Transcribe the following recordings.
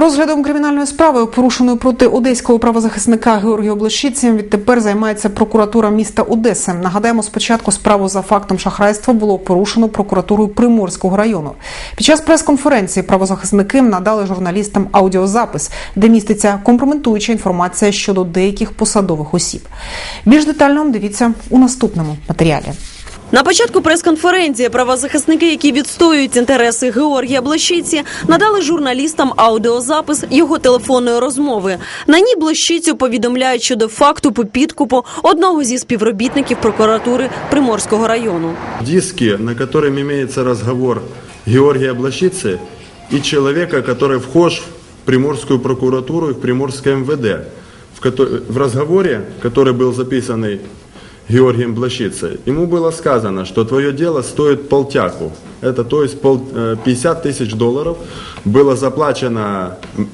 Розглядом кримінальної справи, порушеної проти одеського правозахисника Георгія Облещиці, відтепер займається прокуратура міста Одеси. Нагадаємо, спочатку справу за фактом шахрайства було порушено прокуратурою Приморського району. Під час прес-конференції правозахисники надали журналістам аудіозапис, де міститься компрометуюча інформація щодо деяких посадових осіб. Більш детально дивіться у наступному матеріалі. На початку прес-конференції правозахисники, які відстоюють інтереси Георгія Блещиці, надали журналістам аудіозапис його телефонної розмови. На ній Блещицю повідомляють щодо факту по підкупу одного зі співробітників прокуратури Приморського району. Диски, на котором имеется разговор Георгия Блащицы и человека, который вхож в Приморскую прокуратуру и в Приморское МВД. В, кото- в разговоре, который был записанный Георгием Блащицей, ему было сказано, что твое дело стоит полтяку. Это то есть пол- э, 50 тысяч долларов было заплачено м,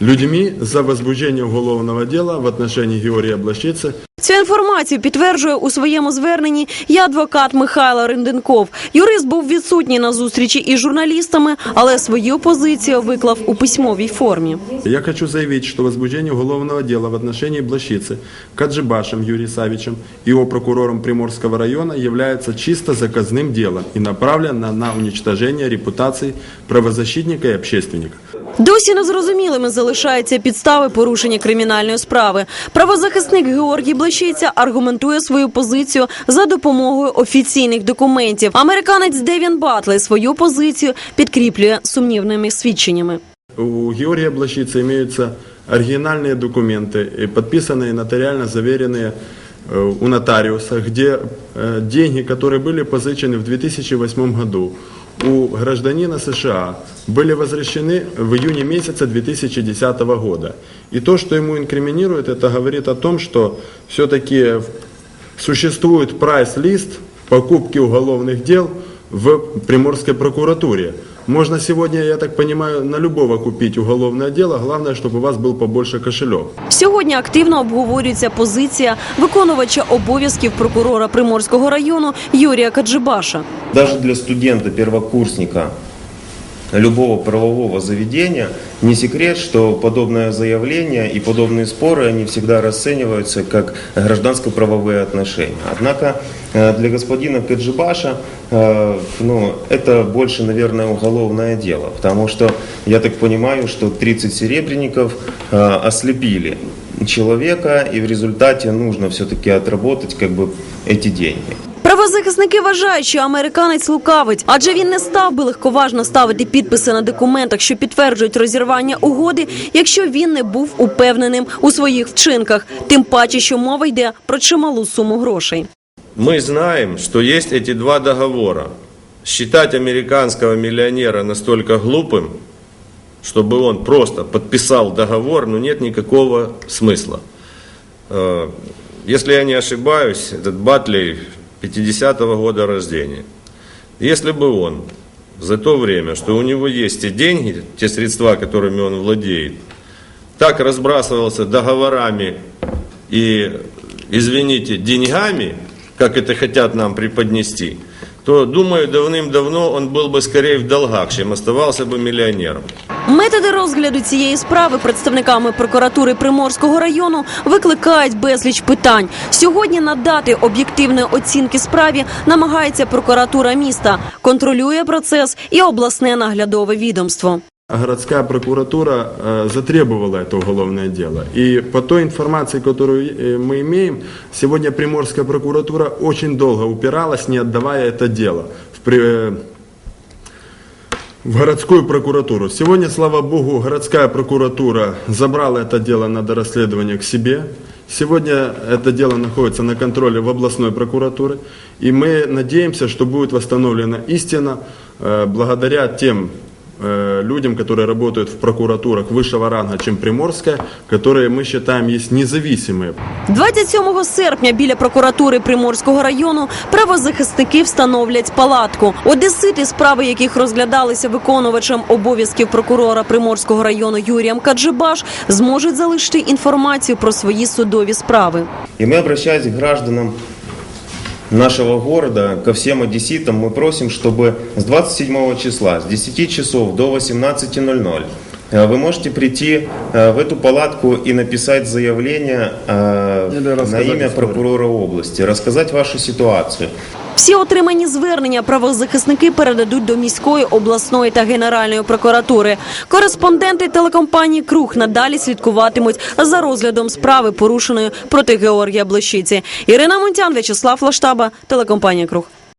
людьми за возбуждение уголовного дела в отношении Георгия Блащицы Цю інформацію підтверджує у своєму зверненні і адвокат Михайло Ренденков. Юрист був відсутній на зустрічі із журналістами, але свою позицію виклав у письмовій формі. Я хочу заявить, что возбуждение уголовного дела в отношении Блащицы Каджибашем Юрием Савичем и его прокурором Приморского района является чисто заказным делом и направлено на уничтожение репутации правозащитника и общественника. Досі незрозумілими залишаються підстави порушення кримінальної справи. Правозахисник Георгій Блащиця аргументує свою позицію за допомогою офіційних документів. Американець Девін Батлей свою позицію підкріплює сумнівними свідченнями. У Георгия Блащицы имеются оригинальные документы, э, подписанные нотариально заверенные э, у нотариуса, где э, деньги, которые были позычены в 2008 году у гражданина США, были возвращены в июне месяца 2010 года. И то, что ему инкриминирует, это говорит о том, что все-таки существует прайс-лист покупки уголовных дел в Приморской прокуратуре. Можно сегодня, я так понимаю, на любого купить уголовное дело, главное, чтобы у вас был побольше кошелек. Сьогодні активно обговорюється позиція виконувача обов'язків прокурора Приморського району Юрія Каджибаша. Даже для студента-первокурсника любого правового заведения не секрет, что подобное заявление и подобные споры, они всегда расцениваются как гражданско-правовые отношения. Однако э, для господина Каджибаша э, ну, это больше, наверное, уголовное дело, потому что я так понимаю, что 30 серебряников э, ослепили человека, и в результате нужно все-таки отработать как бы эти деньги. Правозахисники вважають, що американець лукавить, адже він не став би легковажно ставити підписи на документах, що підтверджують розірвання угоди, якщо він не був упевненим у своїх вчинках. Тим паче, що мова йде про чималу суму грошей. Мы знаем, что есть эти два договора. Считать американского миллионера настолько глупым, чтобы он просто подписал договор, ну нет никакого смысла. Э, Если я не ошибаюсь, этот Батлей 50-го года рождения. Если бы он за то время, что у него есть те деньги, те средства, которыми он владеет, так разбрасывался договорами и, извините, деньгами, как это хотят нам преподнести, то, думаю, давным-давно он был бы скорее в долгах, чем оставался бы миллионером. Методи розгляду цієї справи представниками прокуратури Приморського району викликають безліч питань. Сьогодні надати об'єктивної оцінки справі намагається прокуратура міста, контролює процес і обласне наглядове відомство. А городская прокуратура э, затребовала это уголовное дело. И по той информации, которую э, мы имеем, сегодня Приморская прокуратура очень долго упиралась, не отдавая это дело в, при- э, в городскую прокуратуру. Сегодня, слава богу, городская прокуратура забрала это дело на дорасследование к себе. Сегодня это дело находится на контроле в областной прокуратуре. И мы надеемся, что будет восстановлена истина э, благодаря тем э, людям, которые работают в прокуратурах высшего ранга, чем Приморская, которые мы считаем есть независимые. 27 серпня біля прокуратури Приморського району правозахисники встановлять палатку. Одесити, справи яких розглядалися виконувачем обов'язків прокурора Приморського району Юрієм Каджибаш, зможуть залишити інформацію про свої судові справи. И мы, обращаясь к гражданам нашего города, ко всем одесситам, мы просим, чтобы с 27 числа, с 10 часов до 18.00 Э, Вы можете прийти э, в эту палатку и написать заявление э, Или на рассказать имя историю. прокурора области, рассказать вашу ситуацию. Всі отримані звернення правозахисники передадуть до міської, обласної та генеральної прокуратури. Кореспонденти телекомпанії Круг надалі слідкуватимуть за розглядом справи, порушеної проти Георгія Блещиці. Ірина Монтян, В'ячеслав Лаштаба, телекомпанія Круг.